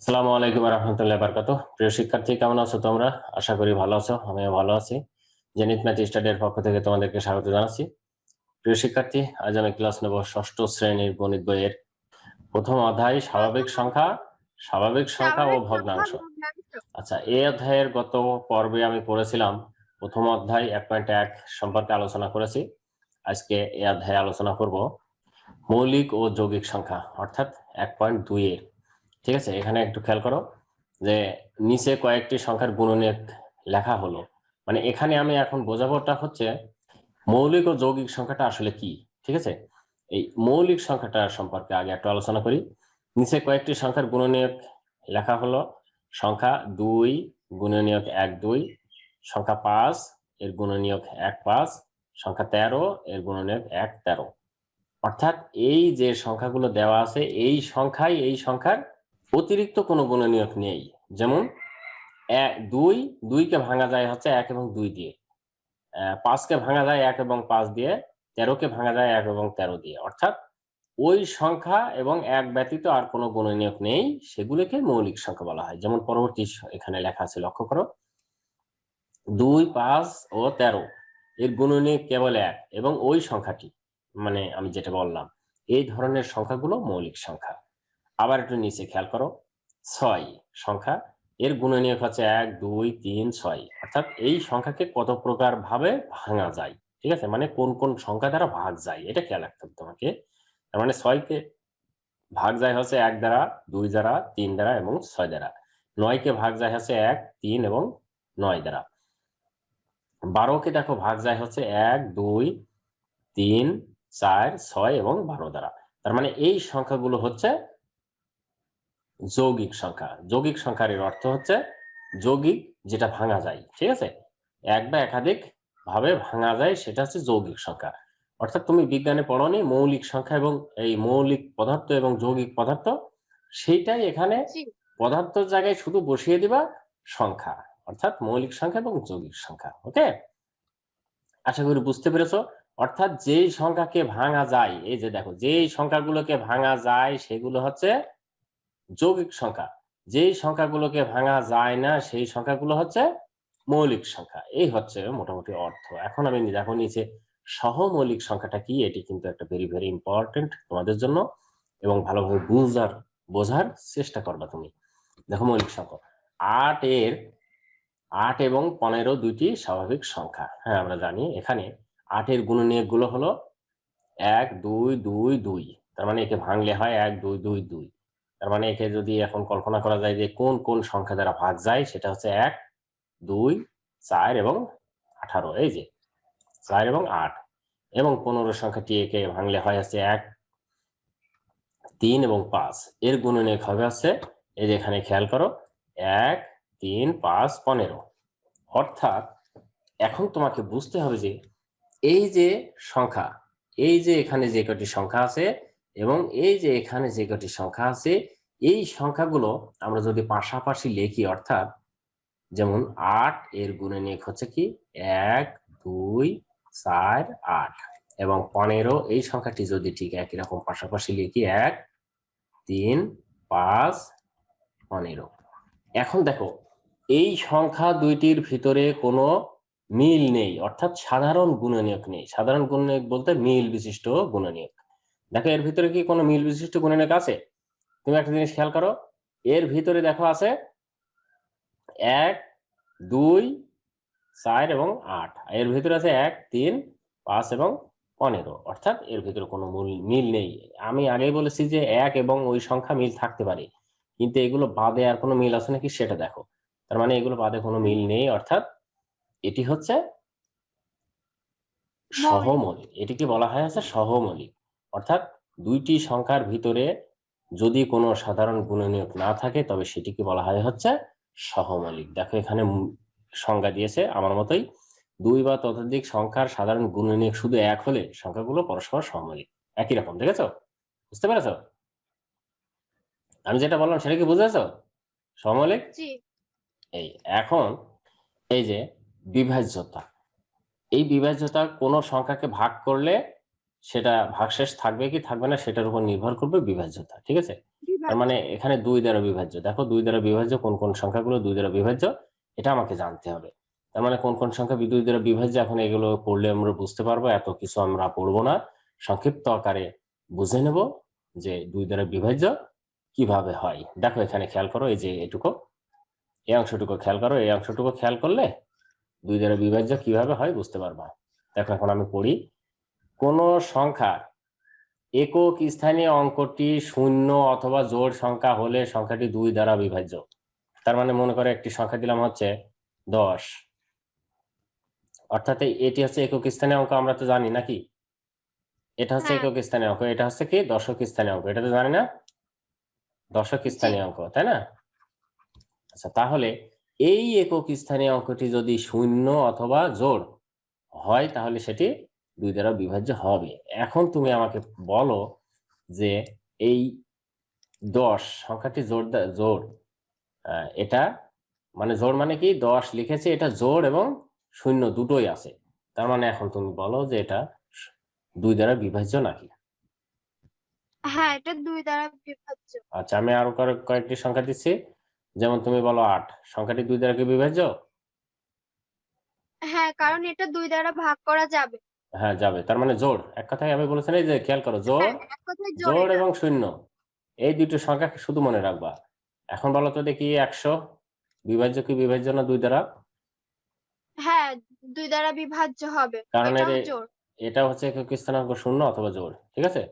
আসসালামু আলাইকুম রহমতুল্লাহ বারকাত প্রিয় শিক্ষার্থী কেমন আছো তোমরা? আশা করি ভালো আছো আমিও ভালো আছি। জেনিত ম্যাথ স্টাডির পক্ষ থেকে তোমাদেরকে স্বাগত জানাচ্ছি। প্রিয় শিক্ষার্থী আজ আমি ক্লাস নেব ষষ্ঠ শ্রেণির গণিত বইয়ের। প্রথম অধ্যায় স্বাভাবিক সংখ্যা স্বাভাবিক সংখ্যা ও ভগ্নাংশ। আচ্ছা এই অধ্যায়ের গত পর্বে আমি পড়েছিলাম প্রথম অধ্যায় এক পয়েন্ট এক সম্পর্কে আলোচনা করেছি। আজকে এই অধ্যায়ে আলোচনা করব মৌলিক ও যৌগিক সংখ্যা অর্থাৎ এক পয়েন্ট দুই এর। ঠিক আছে? এখানে একটু খেয়াল করো যে নিচে কয়েকটি সংখ্যার গুণনীয়ক লেখা হলো। মানে এখানে আমি এখন বোঝাবোটা হচ্ছে মৌলিক ও যৌগিক সংখ্যাটা আসলে কি? ঠিক আছে? এই মৌলিক সংখ্যাটা সম্পর্কে আগে একটু আলোচনা করি। নিচে কয়েকটি সংখ্যার গুণনীয়ক লেখা হলো। সংখ্যা দুই, গুণনীয়ক এক, দুই। সংখ্যা পাঁচ, এর গুণনীয়ক এক, পাঁচ। সংখ্যা তেরো, এর গুণনীয়ক এক, তেরো। অর্থাৎ এই যে সংখ্যাগুলো দেওয়া আছে, এই সংখ্যাই এই সংখ্যার অতিরিক্ত কোনো গুণনীয়ক নেই। যেমন, এক, দুই, দুইকে ভাঙা যায় হচ্ছে এক এবং দুই দিয়ে। পাঁচকে ভাঙা যায় এক এবং পাঁচ দিয়ে, তেরোকে ভাঙা যায় এক এবং তেরো দিয়ে। অর্থাৎ, ওই সংখ্যা এবং এক ব্যতীত আর কোনো গুণনীয়ক নেই, সেগুলোকে মৌলিক সংখ্যা বলা হয়। যেমন, পরবর্তী এখানে লেখা আছে, লক্ষ্য করো। দুই, পাঁচ ও তেরো, এর গুণনীয়ক কেবল এক এবং ওই সংখ্যাটি মানে আমি যেটা বললাম, এই ধরনের সংখ্যাগুলো মৌলিক সংখ্যা। আবার একটু নিচে খেয়াল করো। ছয় সংখ্যা, এর গুণনীয়ক হচ্ছে এক, দুই, তিন, ছয়। অর্থাৎ এই সংখ্যাকে কত প্রকার ভাবে ভাঙা যায়? ঠিক আছে? মানে কোন কোন সংখ্যা দ্বারা ভাগ যায়? এটা খেয়াল রাখতে হবে তোমাকে। তার মানে ছয়কে ভাগ যায় হচ্ছে এক দ্বারা, দুই দ্বারা, তিন দ্বারা এবং ছয় দ্বারা। নয়কে ভাগ যায় হচ্ছে এক, তিন এবং নয় দ্বারা। বারোকে দেখো ভাগ যায় হচ্ছে এক, দুই, তিন, চার, ছয় এবং বারো দ্বারা। তার মানে এই সংখ্যাগুলো হচ্ছে যৌগিক সংখ্যা। যৌগিক সংখ্যার এর অর্থ হচ্ছে যৌগিক যেটা ভাঙা যায় ঠিক আছে? এক বা একাধিক ভাবে ভাঙা যায় সেটা হচ্ছে যৌগিক সংখ্যা। অর্থাৎ তুমি বিজ্ঞানে পড়নি মৌলিক সংখ্যা এবং এই মৌলিক পদার্থ এবং যৌগিক পদার্থ সেইটাই এখানে। পদার্থের জায়গায় শুধু বসিয়ে দিবা সংখ্যা অর্থাৎ মৌলিক সংখ্যা এবং যৌগিক সংখ্যা ওকে? আশা করি বুঝতে পেরেছ? অর্থাৎ যেই সংখ্যাকে ভাঙা যায় এই যে দেখো যেই সংখ্যাগুলোকে ভাঙা যায় সেগুলো হচ্ছে যৌগিক সংখ্যা। যেই সংখ্যাগুলোকে ভাঙা যায় না, সেই সংখ্যাগুলো হচ্ছে মৌলিক সংখ্যা। এই হচ্ছে মোটামুটি অর্থ। এখন আমি দেখো নিচে, সহমৌলিক সংখ্যাটা কি? এটি কিন্তু একটা ভেরি ভেরি ইম্পর্টেন্ট তোমাদের জন্য এবং ভালোভাবে বুঝার, বোঝার চেষ্টা করবা তুমি। দেখো মৌলিক সংখ্যা। আট এর, আট এবং পনেরো দুইটি স্বাভাবিক সংখ্যা। হ্যাঁ আমরা জানি এখানে আটের গুণনীয়কগুলো হলো এক, দুই দুই দুই। তার মানে একে ভাঙলে হয় এক, দুই দুই দুই। তার মানে একে যদি এখন কল্পনা করা যায় যে কোন কোন সংখ্যা দ্বারা ভাগ যায়, সেটা হচ্ছে এক, দুই, চার এবং আঠারো, এই যে চার এবং আট। এবং পনেরো সংখ্যাটি একে ভাঙলে হয় হচ্ছে এক, তিন এবং পাঁচ। এর গুণনীয়ক হবে হচ্ছে, এই যে এখানে খেয়াল করো, এক, তিন, পাঁচ, পনেরো। অর্থাৎ এখন তোমাকে বুঝতে হবে যে এই যে সংখ্যা, এই যে এখানে যে কটি সংখ্যা আছে এবং এই যে এখানে যে কটি সংখ্যা আছে, এই সংখ্যাগুলো আমরা যদি পাশাপাশি লিখি, অর্থাৎ যেমন আট এর গুণনীয়ক হচ্ছে কি? এক, দুই, চার, আট। এবং পনেরো, এই সংখ্যাটি যদি ঠিক একই রকম পাশাপাশি লিখি, এক, তিন, পাঁচ, পনেরো। এখন দেখো, এই সংখ্যা দুইটির ভিতরে কোনো মিল নেই, অর্থাৎ সাধারণ গুণনীয়ক নেই। সাধারণ গুণনীয়ক বলতে মিল বিশিষ্ট গুণনীয়ক। দেখো এর ভিতরে কি কোনো মিল বিশিষ্ট গুণনীয়ক আছে? তুমি একটা জিনিস খেয়াল করো এর ভিতরে দেখো আছে এক দুই চার এবং আট। এর ভিতরে আছে এক তিন পাঁচ এবং পনেরো। অর্থাৎ এর ভিতরে কোনো মূল- মিল নেই। আমি আগেই বলেছি যে এক এবং ওই সংখ্যা মিল থাকতে পারে। কিন্তু এগুলো বাদে আর কোনো মিল আছে নাকি সেটা দেখো। তার মানে এগুলো বাদে কোনো মিল নেই অর্থাৎ এটি হচ্ছে সহমৌলিক। এটিকে বলা হয় আছে সহমৌলিক। অর্থাৎ দুইটি সংখ্যার ভিতরে যদি কোনো সাধারণ গুণনীয়ক না থাকে তবে সেটিকে বলা হয় হচ্ছে সহমৌলিক। দেখো এখানে সংজ্ঞা দিয়েছে আমার মতোই দুই বা ততোধিক সংখ্যার সাধারণ গুণনীয়ক শুধু এক হলে সংখ্যাগুলো পরস্পর সহমৌলিক একই রকম দেখেছ? বুঝতে পেরেছ? আমি যেটা বললাম সেটা কি বুঝেছ? সহমৌলিক জি। এই এখন এই যে বিভাজ্যতা। এই বিভাজ্যতা কোনো সংখ্যাকে ভাগ করলে সেটা ভাগশেষ থাকবে কি থাকবে না সেটার উপর নির্ভর করবে বিভাজ্যতা ঠিক আছে? তার মানে এখানে দুই দ্বারা বিভাজ্য। দেখো দুই দ্বারা বিভাজ্য কোন কোন সংখ্যাগুলো দুই দ্বারা বিভাজ্য এটা আমাকে জানতে হবে। তার মানে কোন কোন সংখ্যা দুই দ্বারা বিভাজ্য এখন এগুলো পড়লে আমরা বুঝতে পারব এত কিছু আমরা পড়ব না। সংক্ষিপ্ত আকারে বুঝে নেব যে দুই দ্বারা বিভাজ্য কীভাবে হয়। দেখো এখানে খেয়াল করো এই যে এটুকু। এই অংশটুকু খেয়াল করো এই অংশটুকু খেয়াল করলে দুই দ্বারা বিভাজ্য কীভাবে হয় বুঝতে পারবা। দেখো এখন আমি পড়ি। কোন সংখ্যা একক স্থানীয় অঙ্কটি শূন্য অথবা জোড় সংখ্যা হলে সংখ্যাটি দুই দ্বারা বিভাজ্য। তার মানে মনে করে একটি সংখ্যা দিলাম হচ্ছে দশ। অর্থাৎ এটি হচ্ছে একক স্থানীয় অঙ্ক আমরা তো জানি নাকি? এটা হচ্ছে হ্যাঁ। একক স্থানীয় অঙ্ক এটা হচ্ছে কি? দশক স্থানীয় অঙ্ক এটা তো জানি না? দশক স্থানীয় অঙ্ক তাই না? আচ্ছা তাহলে এই একক স্থানীয় অঙ্কটি যদি শূন্য অথবা জোড় হয় তাহলে সেটি দুই দ্বারা বিভাজ্য হবে। এখন তুমি আমাকে বলো যে এই দশ সংখ্যাটি জোর জোর এটা মানে জোর মানে কি? দশ লিখেছে এটা জোর এবং শূন্য দুটোই আছে। তার মানে এখন তুমি বলো যে এটা দুই দ্বারা বিভাজ্য নাকি? হ্যাঁ এটা দুই দ্বারা বিভাজ্য। আচ্ছা আমি আরও কয়েক- কয়েকটি সংখ্যা দিচ্ছি। যেমন তুমি বলো আট সংখ্যাটি দুই দ্বারা কি বিভাজ্য? হ্যাঁ কারণ এটা দুই দ্বারা ভাগ করা যাবে। হ্যাঁ যাবে। তার মানে জোড় এক কথায় আমি বলেছি না এই যে খেয়াল করো জোড় হ্যাঁ, জোড় এবং শূন্য এই দুটো সংখ্যা শুধু মনে রাখবা। এখন বলো তো দেখি একশো বিভাজ্য কি বিভাজ্য না দুই দ্বারা? হ্যাঁ দুই দ্বারা বিভাজ্য হবে কারণ এটা হচ্ছে একক স্থানাঙ্ক শূন্য অথবা জোড় ঠিক আছে?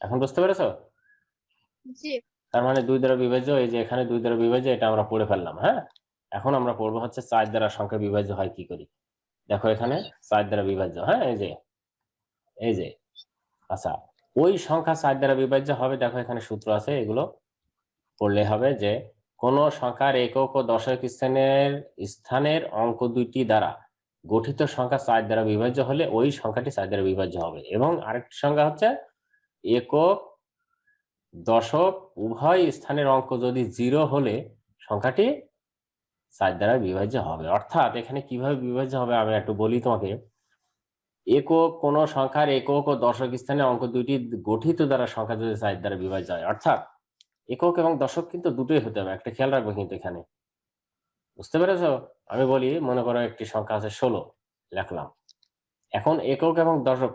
এখন বুঝতে পেরেছ? জি। তার মানে দুই দ্বারা বিভাজ্য এই যে এখানে দুই দ্বারা বিভাজ্য এটা আমরা পড়ে ফেললাম হ্যাঁ? এখন আমরা পড়ব হচ্ছে চার দ্বারা সংখ্যা বিভাজ্য হয় কি করি? দেখো এখানে চার দ্বারা বিভাজ্য হ্যাঁ এই যে এই যে আচ্ছা ওই সংখ্যা চার দ্বারা বিভাজ্য হবে, দেখো এখানে সূত্র আছে, এগুলো পড়লে হবে যে, কোন সংখ্যার একক ও দশক স্থানের স্থানের অঙ্ক দুইটি দ্বারা গঠিত সংখ্যা চার দ্বারা বিভাজ্য হলে ওই সংখ্যাটি চার দ্বারা বিভাজ্য হবে। এবং আরেকটি সংখ্যা হচ্ছে একক দশক উভয় স্থানের অঙ্ক যদি জিরো হলে সংখ্যাটি চার দ্বারা বিভাজ্য হবে। অর্থাৎ এখানে কীভাবে বিভাজ্য হবে আমি একটু বলি তোমাকে। একক কোন সংখ্যার একক ও দশক স্থানে অঙ্ক দুইটি গঠিত দ্বারা সংখ্যা যদি চার দ্বারা বিভাজ্য হয়। অর্থাৎ একক এবং দশক কিন্তু দুটোই হতে হবে। একটা খেয়াল রাখবে কিন্তু এখানে। বুঝতে পেরেছ? আমি বলি মনে করো একটি সংখ্যা আছে ষোলো। লেখলাম। এখন একক এবং দশক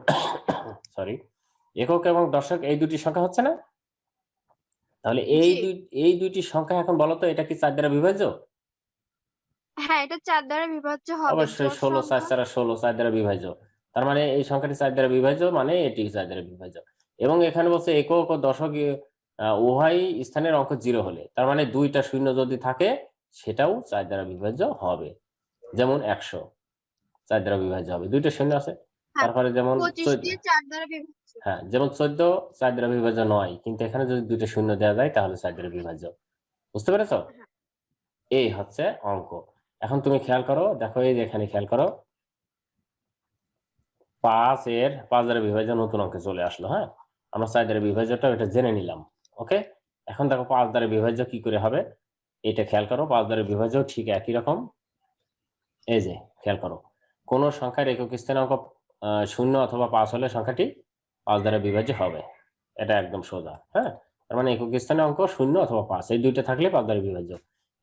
সরি একক এবং দশক এই দুটি সংখ্যা হচ্ছে না? তাহলে এই দুই এই দুইটি সংখ্যা এখন বলো তো এটা কি চার দ্বারা বিভাজ্য? হ্যাঁ এটা চার দ্বারা বিভাজ্য হবে অবশ্যই ষোলো চার চারা ষোলো চার দ্বারা বিভাজ্য। তার মানে এই সংখ্যাটি চার দ্বারা বিভাজ্য মানে এটি চার দ্বারা বিভাজ্য। এবং এখানে বলছে একক ও দশক উভয় স্থানের অঙ্ক জিরো হলে। তার মানে দুইটা শূন্য যদি থাকে সেটাও চার দ্বারা বিভাজ্য হবে। যেমন একশো চার দ্বারা বিভাজ্য হবে। দুইটা শূন্য আছে। হ্যাঁ, তারপরে যেমন দ্বারা হ্যাঁ যেমন চোদ্দ চার দ্বারা বিভাজ্য নয় কিন্তু এখানে যদি দুইটা শূন্য দেওয়া যায় তাহলে চার দ্বারা বিভাজ্য। বুঝতে পেরেছ? এই হচ্ছে অঙ্ক। এখন তুমি খেয়াল করো দেখো এই যে এখানে খেয়াল করো। পাঁচ এর পাঁচ দ্বারা বিভাজ্য নতুন অঙ্কে চলে আসলো হ্যাঁ? আমরা চার দ্বারা বিভাজ্যটা এটা জেনে নিলাম ওকে? এখন দেখো পাঁচ দ্বারা বিভাজ্য কি করে হবে? এটা খেয়াল করো পাঁচ দ্বারা বিভাজ্য ঠিক একই রকম। এই যে খেয়াল করো। কোন সংখ্যার একক স্থানাঙ্ক আহ, শূন্য অথবা পাঁচ হলে সংখ্যাটি পাঁচ দ্বারা বিভাজ্য হবে। এটা একদম সোজা হ্যাঁ? তার মানে একক স্থানে অঙ্ক শূন্য অথবা পাঁচ এই দুইটা থাকলে পাঁচ দ্বারা বিভাজ্য।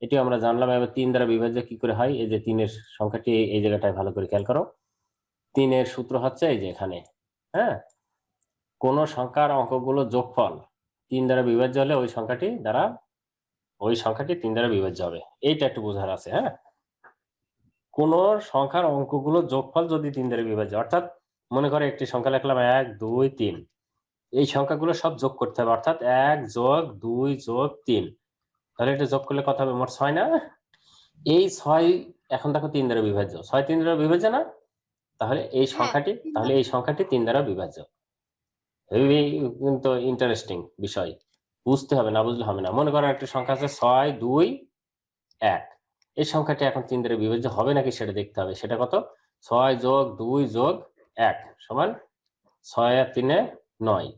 এটি আমরা জানলাম এবার তিন দ্বারা বিভাজ্য কি করে হয়? এই যে তিনের সংখ্যাটি এই- এই জায়গাটায় ভালো করে খেয়াল করো। তিনের সূত্র হচ্ছে এই যে এখানে হ্যাঁ? কোন সংখ্যার অঙ্কগুলো যোগফল তিন দ্বারা বিভাজ্য হলে ওই সংখ্যাটি দ্বারা, ওই সংখ্যাটি তিন দ্বারা বিভাজ্য হবে। এইটা একটু বোঝার আছে হ্যাঁ? কোন সংখ্যার অঙ্কগুলো যোগফল যদি তিন দ্বারা বিভাজ্য, অর্থাৎ মনে করে একটি সংখ্যা লিখলাম এক, দুই, তিন। এই সংখ্যাগুলো সব যোগ করতে হবে, অর্থাৎ এক যোগ দুই যোগ তিন। তাহলে এটা যোগ করলে কত হবে। মোট ছয় না? এই ছয় এখন দেখো তিন দ্বারা বিভাজ্য। ছয় তিন দ্বারা বিভাজ্য না? তাহলে এই সংখ্যাটি তাহলে এই সংখ্যাটি তিন দ্বারা বিভাজ্য। হেভি কিন্তু ইন্টারেস্টিং বিষয়। বুঝতে হবে না বুঝলে হবে না। মনে করো একটা সংখ্যা আছে ছয় দুই এক। এই সংখ্যাটি এখন তিন দ্বারা বিভাজ্য হবে নাকি সেটা দেখতে হবে। সেটা কত? ছয় যোগ দুই যোগ এক সমান ছয় আর তিনে নয়।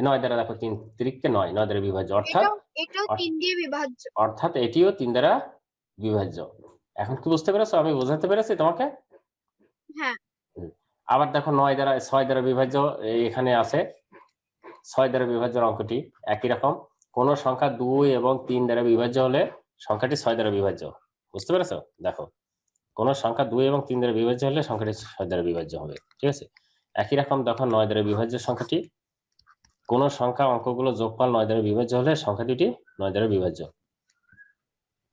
নয় দ্বারা দেখো তিন তিরিককে নয় নয় দ্বারা বিভাজ্য অর্থাৎ এটাও অর্থাৎ- তিন দিয়ে বিভাজ্য। অর্থাৎ এটিও তিন দ্বারা বিভাজ্য। এখন কি বুঝতে পেরেছ? আমি বোঝাতে পেরেছি তোমাকে? হ্যাঁ। আবার দেখো নয় দ্বারা ছয় দ্বারা বিভাজ্য এখানে আছে। ছয় দ্বারা বিভাজ্যের অঙ্কটি একই রকম। কোন সংখ্যা দুই এবং তিন দ্বারা বিভাজ্য হলে সংখ্যাটি ছয় দ্বারা বিভাজ্য। বুঝতে পেরেছ? দেখো কোন সংখ্যা দুই এবং তিন দ্বারা বিভাজ্য হলে সংখ্যাটি ছয় দ্বারা বিভাজ্য হবে। ঠিক আছে? একই রকম দেখো নয় দ্বারা বিভাজ্য সংখ্যাটি। কোন সংখ্যা অঙ্কগুলো যোগফল নয় দ্বারা বিভাজ্য হলে সংখ্যা দুটি নয় দ্বারা বিভাজ্য।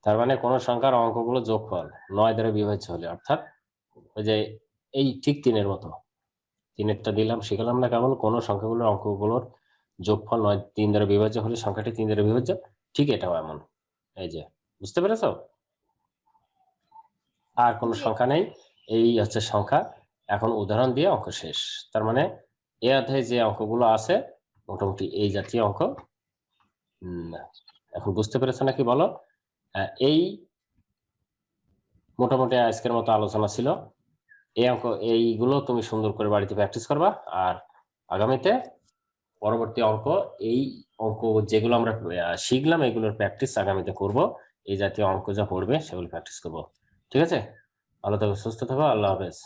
তার মানে কোন সংখ্যার অঙ্কগুলো যোগফল নয় দ্বারা বিভাজ্য হলে অর্থাৎ ওই যে এই ঠিক তিনের মতো। তিনেরটা দিলাম শিখালাম না কেমন? কোন সংখ্যাগুলোর অঙ্কগুলোর যোগফল নয় তিন দ্বারা বিভাজ্য হলে সংখ্যাটি তিন দ্বারা বিভাজ্য ঠিক এটাও এমন। এই যে বুঝতে পেরেছ? আর কোনো সংখ্যা নেই এই হচ্ছে সংখ্যা। এখন উদাহরণ দিয়ে অঙ্ক শেষ। তার মানে এ অধ্যায়ে যে অঙ্কগুলো আছে মোটামুটি এই জাতীয় অঙ্ক। এখন বুঝতে পেরেছ নাকি বলো? এই মোটামুটি আজকের মতো আলোচনা ছিল। এই অঙ্ক, এইগুলো তুমি সুন্দর করে বাড়িতে প্র্যাকটিস করবা। আর আগামীতে পরবর্তী অঙ্ক, এই অঙ্ক যেগুলো আমরা শিখলাম, এগুলোর প্র্যাকটিস আগামীতে করব। এই জাতীয় অঙ্ক যা পড়বে, সেগুলো প্র্যাকটিস করব। ঠিক আছে? ভালো থাকো, সুস্থ থাকো, আল্লাহ হাফেজ।